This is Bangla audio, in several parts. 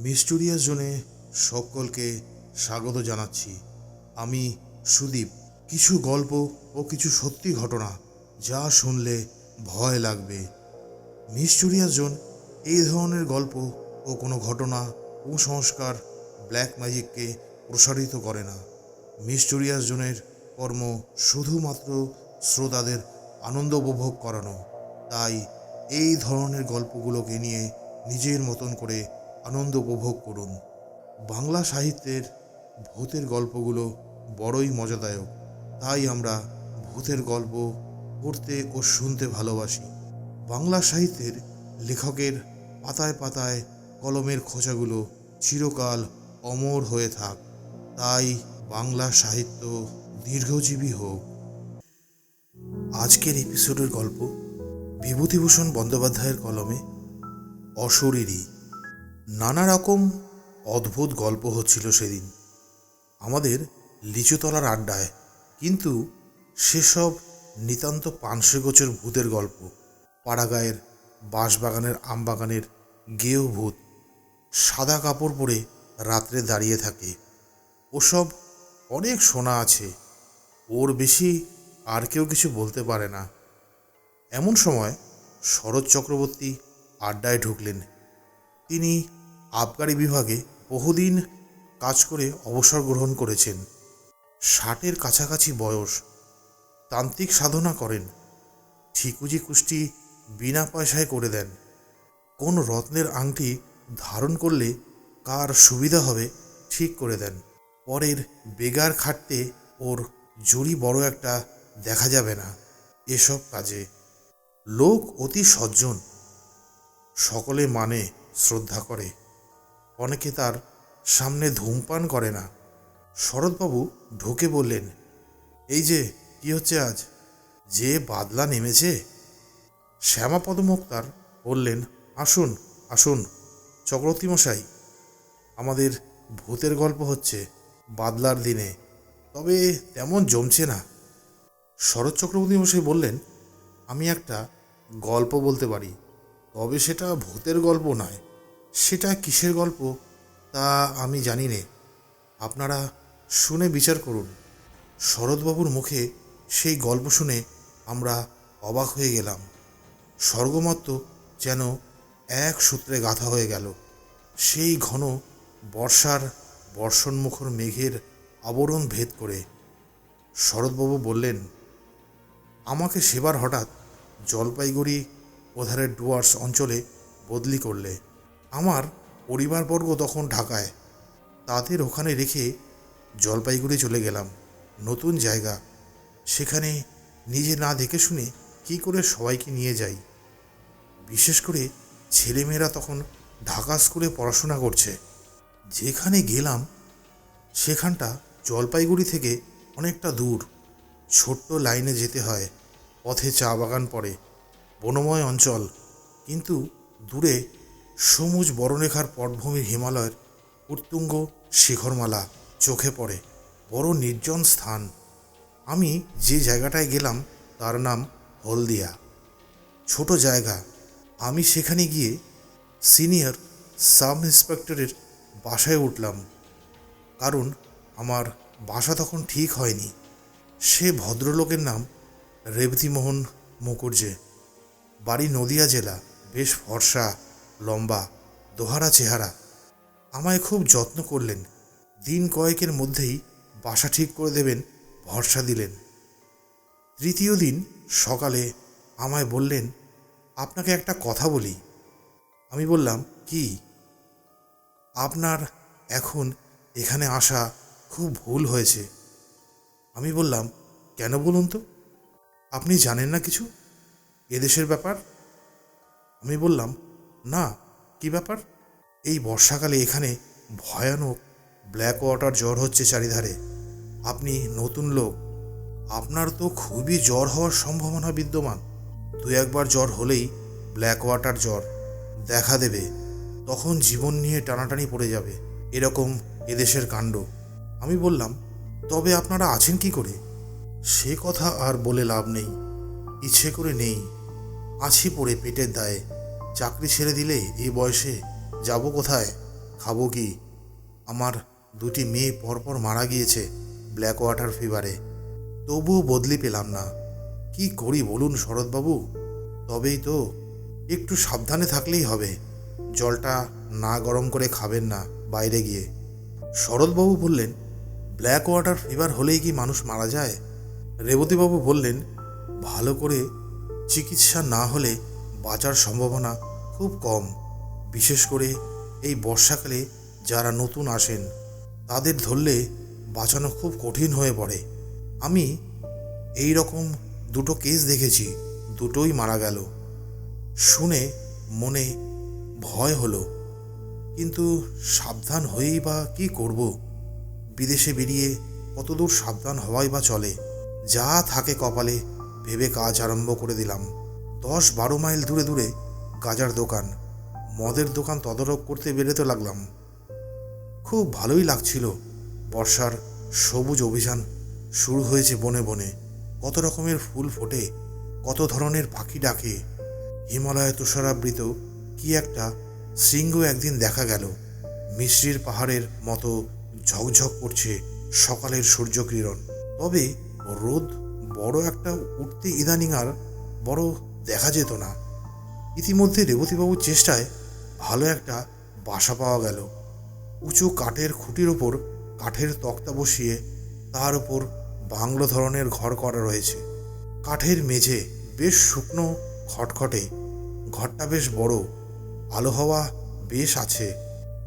মিস্টুরিয়াস জোনে সকলকে স্বাগত জানাচ্ছি। আমি সুদীপ। কিছু গল্প ও কিছু সত্যি ঘটনা যা শুনলে ভয় লাগবে। মিস্টুরিয়াস জোন এই ধরনের গল্প ও কোনো ঘটনা কুসংস্কার ব্ল্যাক ম্যাজিককে প্রসারিত করে না। মিস্টুরিয়াস জোনের কর্ম শুধুমাত্র শ্রোতাদের আনন্দ উপভোগ করানো। তাই এই ধরনের গল্পগুলোকে নিয়ে নিজের মতন করে আনন্দ উপভোগ করুন। বাংলা সাহিত্যের ভূতের গল্পগুলো বড়ই মজাদায়ক। তাই আমরা ভূতের গল্প পড়তে ও শুনতে ভালোবাসি। বাংলা সাহিত্যের লেখকের পাতায় পাতায় কলমের খোঁচাগুলো চিরকাল অমর হয়ে থাক। তাই বাংলা সাহিত্য দীর্ঘজীবী হোক। আজকের এপিসোডের গল্প বিভূতিভূষণ বন্দ্যোপাধ্যায়ের কলমে অশরীরী। নানা রকম অদ্ভুত গল্প হচ্ছিল সেদিন। আমাদের লিচুতলার আড্ডায়। কিন্তু সেসব নিতান্ত পানসে গোছের ভূতের গল্প, পাড়াগায়ের বাঁশবাগানের আমবাগানের গেও ভূত, সাদা কাপড় পরে রাত্রে দাঁড়িয়ে থাকে। ওসব অনেক শোনা আছে, ওর বেশি আর কেউ কিছু বলতে পারে না। এমন সময় শরৎ চক্রবর্তী আড্ডায় ঢুকলেন। তিনি আবগারি বিভাগে বহুদিন কাজ করে অবসর গ্রহণ করেছেন। ষাটের কাছাকাছি বয়স। তান্ত্রিক সাধনা করেন। ঠিকুজি কুষ্টি বিনা পয়সায় করে দেন। কোন রত্নের আংটি ধারণ করলে কার সুবিধা হবে ঠিক করে দেন। পরের বেগার খাটতে ওর জুড়ি বড় একটা দেখা যাবে না এসব কাজে। লোক অতি সজ্জন। সকলে মানে শ্রদ্ধা করে। অনেকে তার সামনে ধূমপান করে না। শরৎবাবু ঢোকে বললেন, এই যে, কি হচ্ছে আজ? যে বাদলা নেমেছে? শ্যামাপদ মুক্তার বললেন, আসুন আসুন, চক্রবর্তী মশাই, আমাদের ভূতের গল্প হচ্ছে বাদলার দিনে, তবে তেমন জমছে না। শরৎ চক্রবর্তী মশাই বললেন, আমি একটা গল্প বলতে পারি, তবে সেটা ভূতের গল্প নয় সেটা কিসের গল্প তা আমি জানি নে। আপনারা শুনে বিচার করুন। শরৎবাবুর মুখে সেই গল্প শুনে আমরা অবাক হয়ে গেলাম। স্বর্গমত্ত যেন এক সূত্রে গাঁথা হয়ে গেল। সেই ঘন বর্ষার বর্ষণমুখর মেঘের আবরণ ভেদ করে। শরৎবাবু বললেন, আমাকে সেবার হঠাৎ জলপাইগুড়ি ওধারের ডুয়ার্স অঞ্চলে বদলি করলে। আমার পরিবারবর্গ তখন ঢাকায়। তাদের ওখানে রেখে জলপাইগুড়ি চলে গেলাম, নতুন জায়গা। সেখানে নিজে না দেখে শুনে কি করে সবাইকে নিয়ে যাই। বিশেষ করে ছেলেমেয়েরা তখন ঢাকা স্কুলে পড়াশোনা করছে। যেখানে গেলাম, সেখানটা জলপাইগুড়ি থেকে অনেকটা দূর। ছোট্ট লাইনে যেতে হয়, পথে চা বাগান পড়ে, বনময় অঞ্চল। কিন্তু দূরে সবুজ বরণরেখার পটভূমির হিমালয়ের উত্তুঙ্গ শিখরমালা চোখে পড়ে। বড় নির্জন স্থান। আমি যে জায়গাটায় গেলাম, তার নাম হলদিয়া। ছোট জায়গা। আমি সেখানে গিয়ে সিনিয়র সাব ইন্সপেক্টরের বাসায় উঠলাম। কারণ আমার বাসা তখন ঠিক হয়নি। সে ভদ্রলোকের নাম রেবতিমোহন মুখুর্জে। বাড়ি নদিয়া জেলা। বেশ ফর্সা। লম্বা, দোহারা চেহারা। আমায় খুব যত্ন করলেন। দিন কয়েকের মধ্যেই বাসা ঠিক করে দেবেন, ভরসা দিলেন। তৃতীয় দিন সকালে আমায় বললেন, আপনাকে একটা কথা বলি। আমি বললাম, কি? আপনার এখন এখানে আসা খুব ভুল হয়েছে। আমি বললাম, কেন বলুন তো? আপনি জানেন না কিছু? এদেশের ব্যাপার? আমি বললাম না, কি ব্যাপার? এই বর্ষাকালে এখানে ভয়ানক ব্ল্যাক ওয়াটার জ্বর হচ্ছে চারিধারে। আপনি নতুন লোক। আপনার তো খুবই জ্বর হওয়ার সম্ভাবনা বিদ্যমান। দু একবার জ্বর হলেই ব্ল্যাক ওয়াটার জ্বর দেখা দেবে। তখন জীবন নিয়ে টানাটানি পড়ে যাবে। এরকম এদেশের কাণ্ড। আমি বললাম, তবে আপনারা আছেন কি করে? সে কথা আর বলে লাভ নেই। ইচ্ছে করে নেই। আছি পড়ে পেটের দায়ে। চাকরি ছেড়ে দিলে এই বয়সে যাব কোথায়? খাব কি? আমার দুটি মেয়ে পরপর মারা গিয়েছে ব্ল্যাক ওয়াটার ফিভারে। তবুও বদলি পেলাম না। কি করি বলুন শরৎবাবু? তবেই তো একটু সাবধানে থাকলেই হবে। জলটা না গরম করে খাবেন না বাইরে গিয়ে। শরৎবাবু বললেন ব্ল্যাক ওয়াটার ফিভার হলেই কি মানুষ মারা যায়? রেবতীবাবু বললেন, ভালো করে চিকিৎসা না হলে বাঁচার সম্ভাবনা খুব কম। বিশেষ করে এই বর্ষাকালে যারা নতুন আসেন, তাদের ধরলে বাঁচানো খুব কঠিন হয়ে পড়ে। আমি এই রকম দুটো কেস দেখেছি, দুটোই মারা গেল। শুনে মনে ভয় হলো। কিন্তু সাবধান হয়েই বা কি করব? বিদেশে বেরিয়ে কতদূর সাবধান হওয়াই বা চলে? যা থাকে কপালে ভেবে কাজ আরম্ভ করে দিলাম। দশ বারো মাইল দূরে দূরে গাজার দোকান। মদের দোকান তদারক করতে বেরোতে লাগলাম। খুব ভালোই লাগছিল। বর্ষার সবুজ অভিযান শুরু হয়েছে বনে বনে। কত রকমের ফুল ফোটে, কত ধরনের পাখি ডাকে। হিমালয়ে তুষারাবৃত কি একটা শৃঙ্গ একদিন দেখা গেল। মিশ্রির পাহাড়ের মতো ঝকঝক করছে সকালের সূর্যকিরণ। তবে রোদ বড় একটা উঠতে ইদানিং আর বড় দেখা যেত না। ইতিমধ্যে রেবতীবাবুর চেষ্টায় ভালো একটা বাসা পাওয়া গেল। উঁচু কাঠের খুঁটির ওপর কাঠের তক্তা বসিয়ে তার উপর বাংলো ধরনের ঘর করা রয়েছে। কাঠের মেঝে বেশ শুকনো, খটখটে, ঘরটা বেশ বড়, আলো হাওয়া বেশ আছে।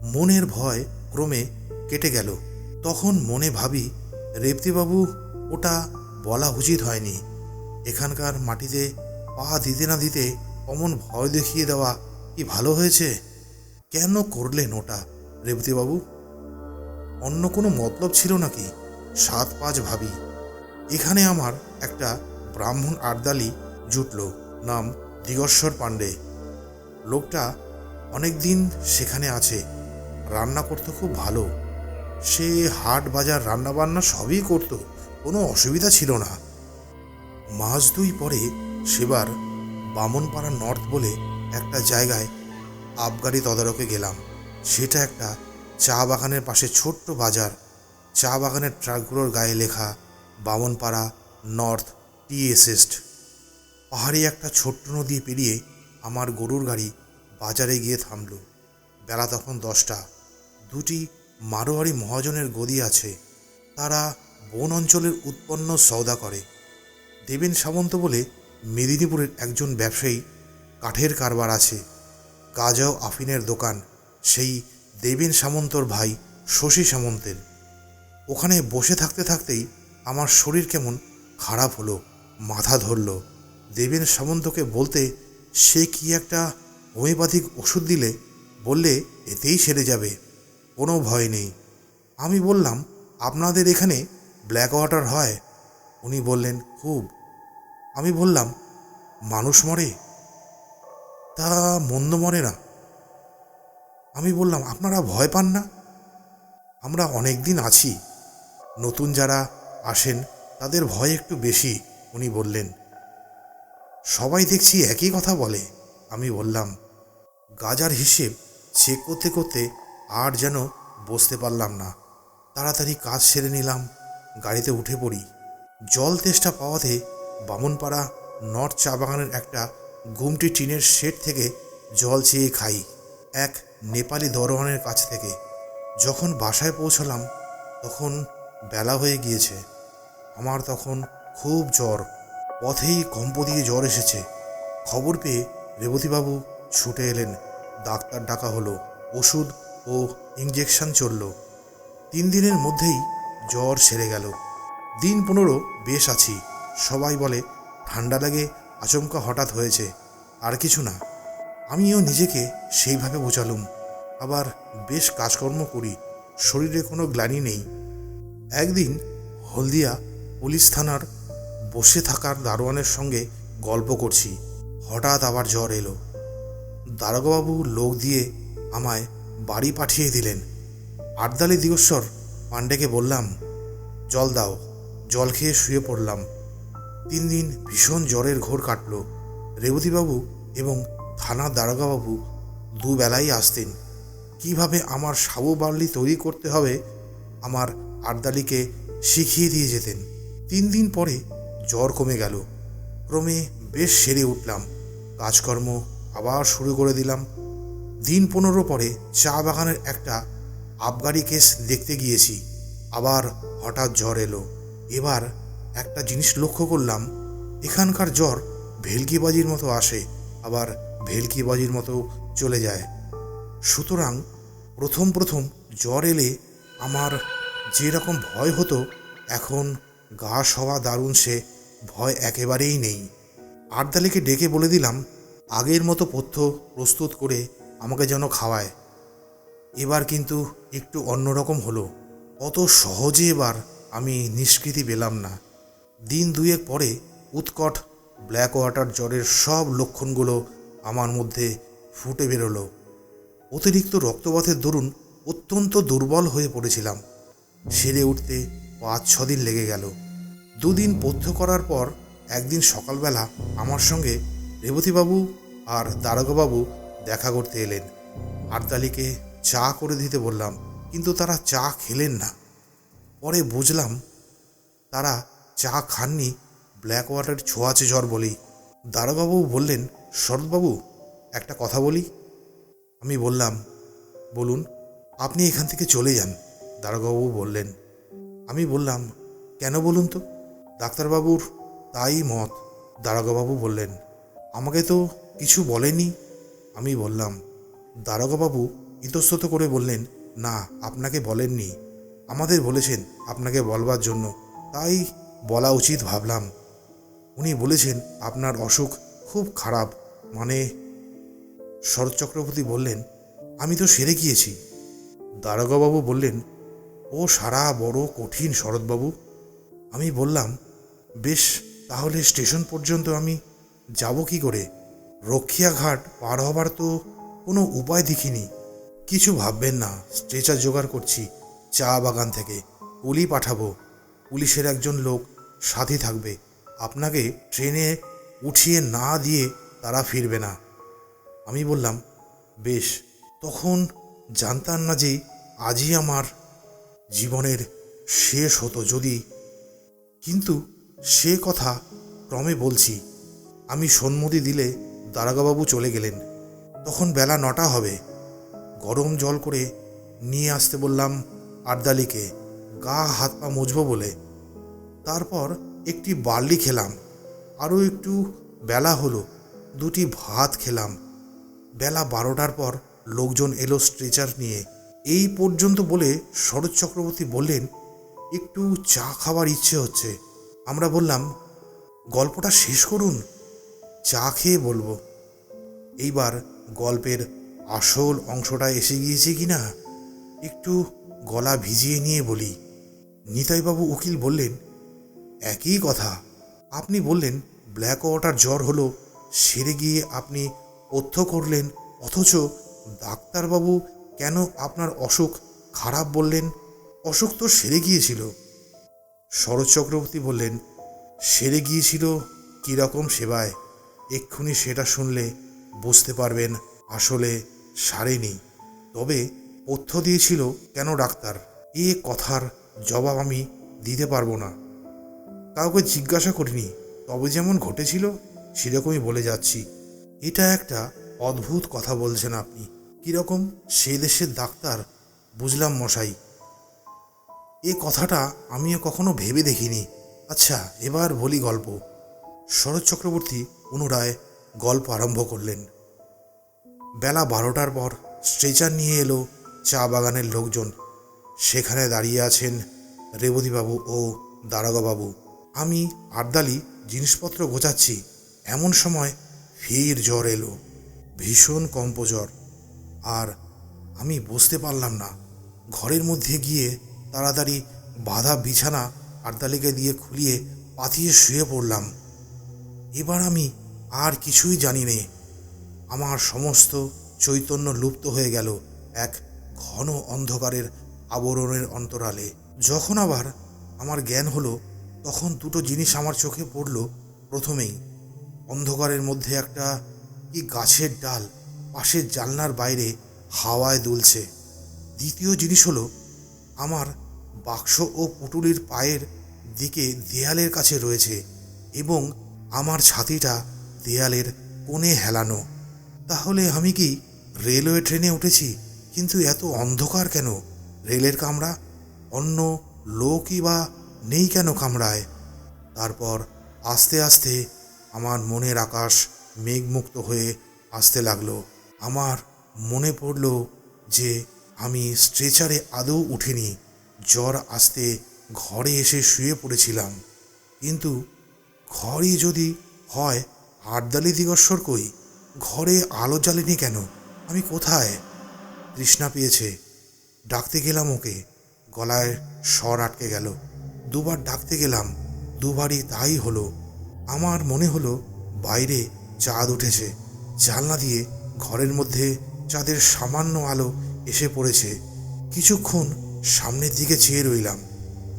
মনের ভয় ক্রমে কেটে গেল। তখন মনে ভাবি, রেবতীবাবু ওটা বলা উচিত হয়নি। এখানকার মাটিতে পা দিতে না দিতে অমন ভয় দেখিয়ে দেওয়া কি ভালো হয়েছে? কেন করলেন ওটা, রেবতীবাবু? অন্য কোনো মতলব ছিল নাকি? সাত পাঁচ ভাবি। এখানে আমার একটা ব্রাহ্মণ আর্দালি জুটল, নাম দিগস্বর পাণ্ডে। লোকটা অনেক দিন সেখানে আছে, রান্না করতে খুব ভালো। সে হাট বাজার রান্না বান্না সবই করতো, কোনো অসুবিধা ছিল না। মাস দুই পরে সেবার বামনপাড়া নর্থ বলে একটা জায়গায় আবগারি তদারকে গেলাম। সেটা একটা চা বাগানের পাশে ছোট্ট বাজার। চা বাগানের ট্রাকগুলোর গায়ে লেখা বামনপাড়া নর্থ টি এসেস্ট পাহাড়ি একটা ছোট্ট নদী পেরিয়ে আমার গরুর গাড়ি বাজারে গিয়ে থামল। বেলা তখন দশটা। দুটি মারোয়ারি মহাজনের গদি আছে। তারা বন অঞ্চলের উৎপন্ন সওদা করে। দেবেন সামন্ত বলে মেদিনীপুরের একজন ব্যবসায়ী কাঠের কারবার আছে। গাজা ও আফিনের দোকান, সেই দেবেন সামন্তর ভাই শশী সামন্তের। ওখানে বসে থাকতে থাকতেই আমার শরীর কেমন খারাপ হলো, মাথা ধরল। দেবেন সামন্তকে বলতে সে কি একটা হোমিওপ্যাথিক ওষুধ দিলে, বললে এতেই সেরে যাবে, কোনো ভয় নেই। আমি বললাম, আপনাদের এখানে ব্ল্যাক ওয়াটার হয়? উনি বললেন, খুব। আমি বললাম, মানুষ মরে? তা মন্দ মরে না? আমি বললাম, আপনারা ভয় পান না। আমরা অনেক দিন আছি। নতুন যারা আসেন, তাদের ভয় একটু বেশি, উনি বললেন। সবাই দেখছি একই কথা বলে। আমি বললাম, গাজার হিসেব চেক করতে করতে আর যেন বসতে পারলাম না। তাড়াতাড়ি কাজ সেরে নিলাম, গাড়িতে উঠে পড়ি। জল তেষ্টা পাওয়াতে বামনপাড়া নর্থ চা বাগানের একটা ঘুমটি টিনের শেড থেকে জল চেয়ে খাই। এক নেপালি দরওয়ানের কাছ থেকে। যখন বাসায় পৌঁছলাম, তখন বেলা হয়ে গিয়েছে। আমার তখন খুব জ্বর। পথেই কম্প দিয়ে জ্বর এসেছে। খবর পেয়ে রেবতীবাবু ছুটে এলেন। ডাক্তার ডাকা হলো। ওষুধ ও ইঞ্জেকশন চলল। তিন দিনের মধ্যেই জ্বর সেরে গেল। দিন পনেরো বেশ আছি। সবাই বলে, ঠান্ডা লাগে আচমকা হঠাৎ হয়েছে, আর কিছু না। আমিও নিজেকে সেইভাবে বোঝালুম। আবার বেশ কাজকর্ম করি, শরীরে কোনো গ্লানি নেই। একদিন হলদিয়া পুলিশ থানার বসে থাকার দারোয়ানের সঙ্গে গল্প করছি। হঠাৎ আবার জ্বর এলো। দারোগাবাবু লোক দিয়ে আমায় বাড়ি পাঠিয়ে দিলেন। আটদালি দিগস্বর পাণ্ডেকে বললাম, জল দাও, জল খেয়ে শুয়ে পড়লাম। তিন দিন ভীষণ জ্বরের ঘোর কাটল। রেবতীবাবু এবং থানার দারোগাবাবু দুবেলাই আসতেন। কীভাবে আমার সাবু বার্লি তৈরি করতে হবে, আমার আর্দালিকে শিখিয়ে দিয়ে যেতেন। তিন দিন পরে জ্বর কমে গেল। ক্রমে বেশ সেরে উঠলাম। কাজকর্ম আবার শুরু করে দিলাম। দিন পনেরো পরে চা বাগানের একটা আবগারি কেস দেখতে গিয়েছি। আবার হঠাৎ জ্বর এলো। এবার একটা জিনিস লক্ষ্য করলাম, এখানকার জ্বর ভেলকিবাজির মতো আসে, আবার ভেলকিবাজির মতো চলে যায়। সুতরাং প্রথম প্রথম জ্বর এলে আমার যেরকম ভয় হতো, এখন গা সওয়া দারুণ সে ভয় একেবারেই নেই। আর্দালিকে ডেকে বলে দিলাম, আগের মতো পথ্য প্রস্তুত করে আমাকে যেন খাওয়ায়। এবার কিন্তু একটু অন্যরকম হলো। অত সহজে এবার আমি নিষ্কৃতি পেলাম না। দিন দুয়েক পরে উৎকট ব্ল্যাক ওয়াটার জ্বরের সব লক্ষণগুলো আমার মধ্যে ফুটে বেরোলো। অতিরিক্ত রক্তপাতের দরুন অত্যন্ত দুর্বল হয়ে পড়েছিলাম। সেরে উঠতে পাঁচ, ছ দিন লেগে গেল। দুদিন পথ্য করার পর একদিন সকালবেলা আমার সঙ্গে রেবতীবাবু আর দারোগাবাবু দেখা করতে এলেন। আরতালিকে চা করে দিতে বললাম, কিন্তু তারা চা খেলেন না। পরে বুঝলাম তারা চা খাননি ব্ল্যাক ওয়াটার ছোঁয়াচে জ্বর বলেই। দারোগাবু বললেন, শরৎবাবু, একটা কথা বলি? আমি বললাম, বলুন, আপনি এখান থেকে চলে যান। দারোগাবু বললেন, আমি বললাম, কেন বলুন তো? ডাক্তারবাবুর তাই মত। দারোগাবাবু বললেন, আমাকে তো কিছু বলেনি। আমি বললাম দারোগাবাবু ইতস্তত করে বললেন, না, আপনাকে বলেননি। আমাদের বলেছেন আপনাকে বলবার জন্য। তাই বলা উচিত ভাবলাম। উনি বলেছেন, আপনার অসুখ খুব খারাপ। মানে শরৎ চক্রবর্তী বললেন, আমি তো সেরে গিয়েছি। দারোগাবাবু বললেন, ও সারা বড় কঠিন শরৎবাবু। আমি বললাম, বেশ, তাহলে স্টেশন পর্যন্ত আমি যাব কি করে? রক্ষিয়াঘাট পার হবার তো কোনো উপায় দেখিনি। কিছু ভাববেন না, স্ট্রেচার জোগাড় করছি, চা বাগান থেকে, পুলি পাঠাবো। পুলিশের একজন লোক সাথী থাকবে। আপনাকে ট্রেনে উঠিয়ে না দিয়ে তারা ফিরবে না। আমি বললাম, বেশ। তখন জানতাম না যে আজই আমার জীবনের শেষ হতো যদি। কিন্তু সে কথা ক্রমে বলছি। আমি সন্মতি দিলে দারোগাবাবু চলে গেলেন। তখন বেলা নটা হবে। গরম জল করে নিয়ে আসতে বললাম আর্দালিকে গা হাত পা মুছবো বলে। তারপর একটি বার্লি খেলাম। আরও একটু বেলা হলো, দুটি ভাত খেলাম। বেলা বারোটার পর লোকজন এলো স্ট্রেচার নিয়ে। এই পর্যন্ত বলে শরৎ চক্রবর্তী বললেন, একটু চা খাওয়ার ইচ্ছে হচ্ছে। আমরা বললাম, গল্পটা শেষ করুন, চা খেয়ে বলব। এইবার গল্পের আসল অংশটা এসে গিয়েছে কি না, একটু গলা ভিজিয়ে নিয়ে বলি। নিতাইবাবু উকিল বললেন একই কথা। আপনি বললেন ব্ল্যাক ওয়াটার জ্বর হলো, সেরে গিয়ে আপনি পথ্য করলেন, অথচ ডাক্তারবাবু কেন আপনার অসুখ খারাপ বললেন? অসুখ তো সেরে গিয়েছিল। শরৎ চক্রবর্তী বললেন, সেরে গিয়েছিল কীরকম সেবায়? এক্ষুনি সেটা শুনলে বুঝতে পারবেন, আসলে সারেনি। তবে পথ্য দিয়েছিল কেন ডাক্তার? এ কথার জবাব আমি দিতে পারব না। কাউকে জিজ্ঞাসা করিনি। তবে যেমন ঘটেছিল, সেরকমই বলে যাচ্ছি। এটা একটা অদ্ভুত কথা বলছেন আপনি। কীরকম? সে দেশের ডাক্তার। বুঝলাম মশাই। এ কথাটা আমিও কখনো ভেবে দেখিনি। আচ্ছা এবার বলি গল্প। শরৎ চক্রবর্তী পুনরায় গল্প আরম্ভ করলেন। বেলা বারোটার পর স্ট্রেচার নিয়ে এলো চা বাগানের লোকজন। সেখানে দাঁড়িয়ে আছেন রেবতীবাবু ও দারোগাবাবু আমি আর্দালি জিনিসপত্র গোছাচ্ছি। এমন সময় ফের জ্বর এলো, ভীষণ কম্প জ্বর আর আমি বুঝতে পারলাম না, ঘরের মধ্যে গিয়ে তাড়াতাড়ি বাঁধা বিছানা আর্দালিকে দিয়ে খুলিয়ে পাতিয়ে শুয়ে পড়লাম। এবার আমি আর কিছুই জানি নে। আমার সমস্ত চৈতন্য লুপ্ত হয়ে গেল এক ঘন অন্ধকারের আবরণের অন্তরালে। যখন আবার আমার জ্ঞান হলো তখন দুটো জিনিস আমার চোখে পড়ল প্রথমেই, অন্ধকারের মধ্যে একটা কি গাছের ডাল পাশের জানলার বাইরে হাওয়ায় দুলছে। দ্বিতীয় জিনিস হলো, আমার বাক্স ও পুটুলির পায়ের দিকে দেয়ালের কাছে রয়েছে এবং আমার ছাতিটা দেয়ালের কোণে হেলানো। তাহলে আমি কি রেলওয়ে ট্রেনে উঠেছি, কিন্তু এত অন্ধকার কেন? রেলের কামরা? অন্য লোকই বা নেই কেন কামড়ায় তারপর আস্তে আস্তে আমার মনের আকাশ মেঘমুক্ত হয়ে আসতে লাগল। আমার মনে পড়ল যে আমি স্ট্রেচারে আদৌ উঠিনি, জ্বর আসতে ঘরে এসে শুয়ে পড়েছিলাম। কিন্তু ঘরই যদি হয়, আটদালি দিগস্বর কই? ঘরে আলো জ্বালেনি কেন? আমি কোথায়? তৃষ্ণা পেয়েছে। ডাকতে গেলাম ওকে। গলায় স্বর আটকে গেল। দুবার ডাকতে গেলাম, দুবারই তাই হলো। আমার মনে হলো বাইরে চাঁদ উঠেছে, জানলা দিয়ে ঘরের মধ্যে চাঁদের সামান্য আলো এসে পড়েছে। কিছুক্ষণ সামনের দিকে চেয়ে রইলাম,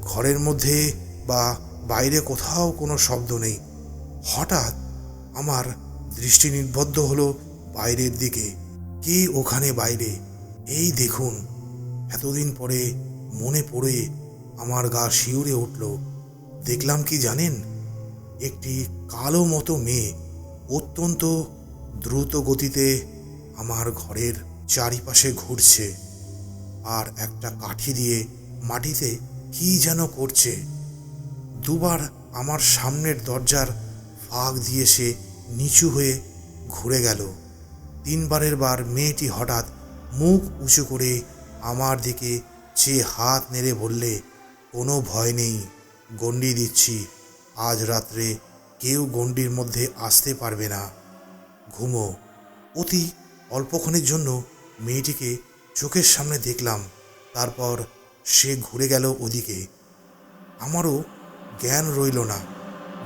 ঘরের মধ্যে বা বাইরে কোথাও কোনো শব্দ নেই। হঠাৎ আমার দৃষ্টি নিবদ্ধ হলো বাইরের দিকে, কে ওখানে বাইরে? এই দেখুন, এতদিন পরে মনে পড়ে আমার গা শিউরে উঠল। দেখলাম কি জানেন? একটি কালো মতো মেয়ে অত্যন্ত দ্রুত গতিতে আমার ঘরের চারিপাশে ঘুরছে আর একটা কাঠি দিয়ে মাটিতে কি যেন করছে। দুবার আমার সামনের দরজার ফাঁক দিয়ে সে নিচু হয়ে ঘুরে গেল। তিনবারের বার মেয়েটি হঠাৎ মুখ উঁচু করে আমার দিকে চেয়ে হাত নেড়ে বললে কোনো ভয় নেই। গণ্ডি দিচ্ছি। আজ রাত্রে কেউ গণ্ডির মধ্যে আসতে পারবে না। ঘুমো। অতি অল্পক্ষণের জন্য মেয়েটিকে চোখের সামনে দেখলাম। তারপর সে ঘুরে গেল ওদিকে। আমারও জ্ঞান রইল না।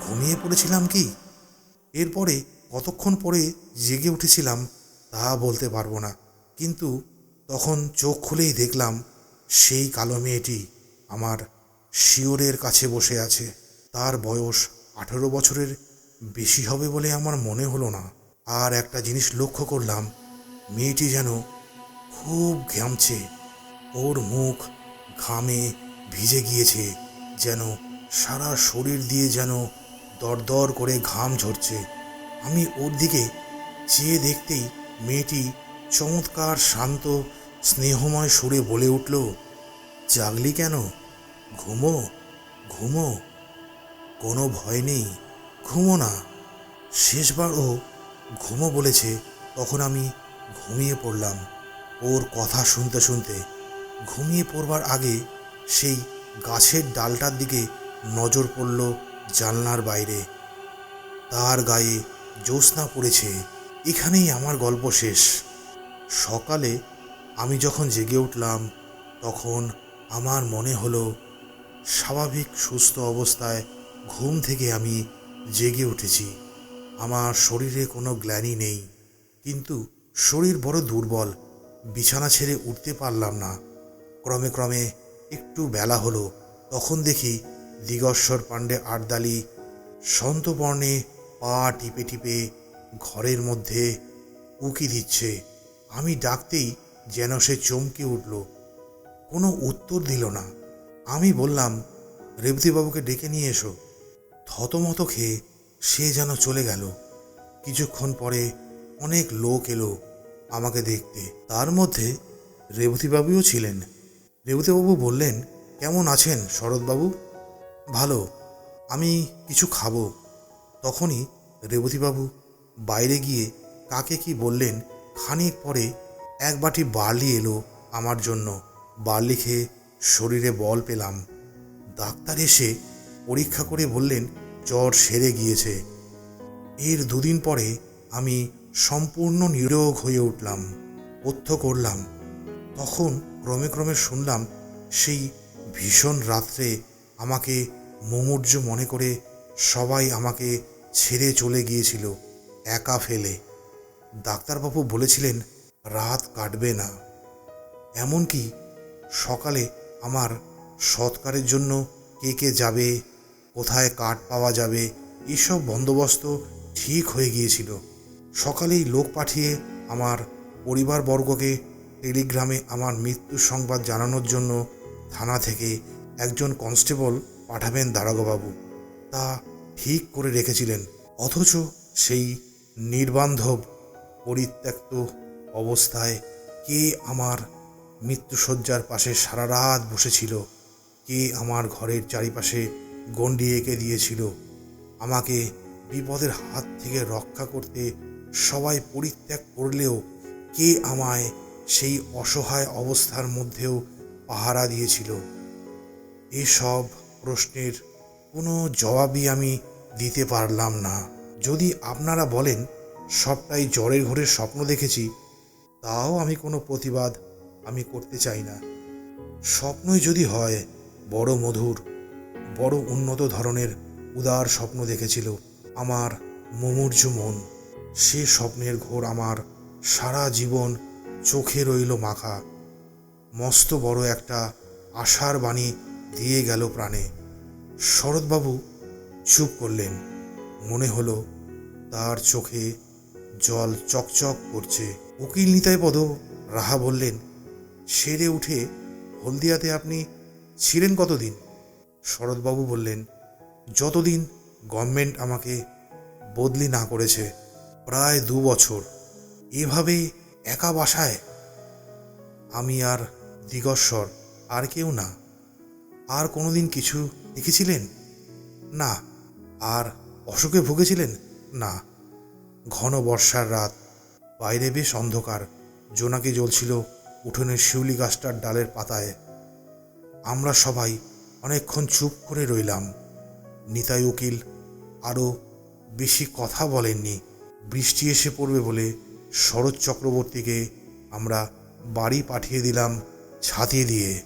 ঘুমিয়ে পড়েছিলাম কি? এরপরে কতক্ষণ পরে জেগে উঠেছিলাম তা বলতে পারব না। কিন্তু তখন চোখ খুলেই দেখলাম সেই কালো মেয়েটি আমার শিওরের কাছে বসে আছে। তার বয়স আঠেরো বছরের। বেশি হবে বলে আমার মনে হলো না। আর একটা জিনিস লক্ষ্য করলাম, মেয়েটি যেন খুব ঘামছে ওর মুখ ঘামে ভিজে গিয়েছে, যেন সারা শরীর দিয়ে যেন দরদর করে ঘাম ঝরছে। আমি ওর দিকে চেয়ে দেখতেই মেয়েটি চমৎকার শান্ত, স্নেহময় সুরে বলে উঠল, জাগলি কেন? ঘুমো ঘুমো। কোনো ভয় নেই, ঘুমো না। শেষবার ও ঘুমো বলেছে, তখন আমি ঘুমিয়ে পড়লাম। ওর কথা শুনতে শুনতে, ঘুমিয়ে পড়বার আগে সেই গাছের ডালটার দিকে নজর পড়ল জানলার বাইরে। তার গায়ে জ্যোৎস্না পড়েছে, এখানেই আমার গল্প শেষ। সকালে আমি যখন জেগে উঠলাম, তখন আমার মনে হলো স্বাভাবিক সুস্থ অবস্থায় ঘুম থেকে আমি জেগে উঠেছি। আমার শরীরে কোনো গ্ল্যানি নেই, কিন্তু শরীর বড় দুর্বল। বিছানা ছেড়ে উঠতে পারলাম না। ক্রমে ক্রমে একটু বেলা হলো, তখন দেখি দিগস্বর পাণ্ডে আটদালি সন্তবর্ণে পা টিপে টিপে ঘরের মধ্যে উকি দিচ্ছে। আমি ডাকতেই যেন সে চমকে উঠল। কোনো উত্তর দিল না। আমি বললাম, রেবতীবাবুকে ডেকে নিয়ে এসো। থতমত খেয়ে সে যেন চলে গেল। কিছুক্ষণ পরে অনেক লোক এলো আমাকে দেখতে। তার মধ্যে রেবতীবাবুও ছিলেন। রেবতীবাবু বললেন, কেমন আছেন শরৎবাবু? ভালো, আমি কিছু খাব। তখনই রেবতীবাবু বাইরে গিয়ে কাকে কি বললেন, খানিক পরে এক বাটি বার্লি এলো আমার জন্য। বার্লি খেয়ে শরীরে বল পেলাম। ডাক্তার এসে পরীক্ষা করে বললেন, জ্বর সেরে গিয়েছে। এর দুদিন পরে আমি সম্পূর্ণ নিরোগ হয়ে উঠলাম, পথ্য করলাম। তখন ক্রমে ক্রমে শুনলাম, সেই ভীষণ রাত্রে আমাকে মুমূর্য মনে করে সবাই আমাকে ছেড়ে চলে গিয়েছিল, একা ফেলে। ডাক্তারবাবু বলেছিলেন, রাত কাটবে না। এমনকি সকালে আমার সৎকারের জন্য কে কে যাবে, কোথায় কাঠ পাওয়া যাবে, এসব বন্দোবস্ত ঠিক হয়ে গিয়েছিল। সকালেই লোক পাঠিয়ে আমার পরিবারবর্গকে টেলিগ্রামে আমার মৃত্যুর সংবাদ জানানোর জন্য থানা থেকে একজন কনস্টেবল পাঠাবেন দারোগাবাবু। তা ঠিক করে রেখেছিলেন, অথচ সেই নির্বান্ধব, পরিত্যক্ত অবস্থায় কে আমার মৃত্যুসজ্জার পাশে সারা রাত বসেছিল। কে আমার ঘরের চারিপাশে গণ্ডি এঁকে দিয়েছিল? আমাকে বিপদের হাত থেকে রক্ষা করতে সবাই পরিত্যাগ করলেও কে আমায় সেই অসহায় অবস্থার মধ্যেও পাহারা দিয়েছিল? এসব প্রশ্নের কোনো জবাবই আমি দিতে পারলাম না। যদি আপনারা বলেন, সবটাই জ্বরের ঘোরের স্বপ্ন দেখেছি, তাও আমি কোনো প্রতিবাদ আমি করতে চাই না। স্বপ্নই যদি হয়, বড় মধুর, বড় উন্নত ধরনের উদার স্বপ্ন দেখেছিল আমার মুমূর্য মন। সে স্বপ্নের ঘোর আমার সারা জীবন চোখে রইল মাখা। মস্ত বড় একটা আশার বাণী দিয়ে গেল প্রাণে। শরৎবাবু চুপ করলেন। মনে হলো তার চোখে জল চকচক করছে। উকিল নিতাই পদ রাহা বললেন সেরে উঠে হলদিয়াতে আপনি ছিলেন কতদিন? শরৎবাবু বললেন, যতদিন গভর্নমেন্ট আমাকে বদলি না করেছে, প্রায় দু বছর। এভাবে একা বাসায় আমি আর দিগস্বর আর কেউ না। আর কোনোদিন কিছু দেখেছিলেন? না। আর অসুখে ভুগেছিলেন? না। ঘন বর্ষার রাত, বাইরে বেশ অন্ধকার, জোনাকি জ্বলছিল উঠোনের শিউলি গাছটার ডালের পাতায় আমরা সবাই অনেকক্ষণ চুপ করে রইলাম। নিতাই উকিল আরও বেশি কথা বলেননি। বৃষ্টি এসে পড়বে বলে শরৎ চক্রবর্তীকে আমরা বাড়ি পাঠিয়ে দিলাম ছাতি দিয়ে।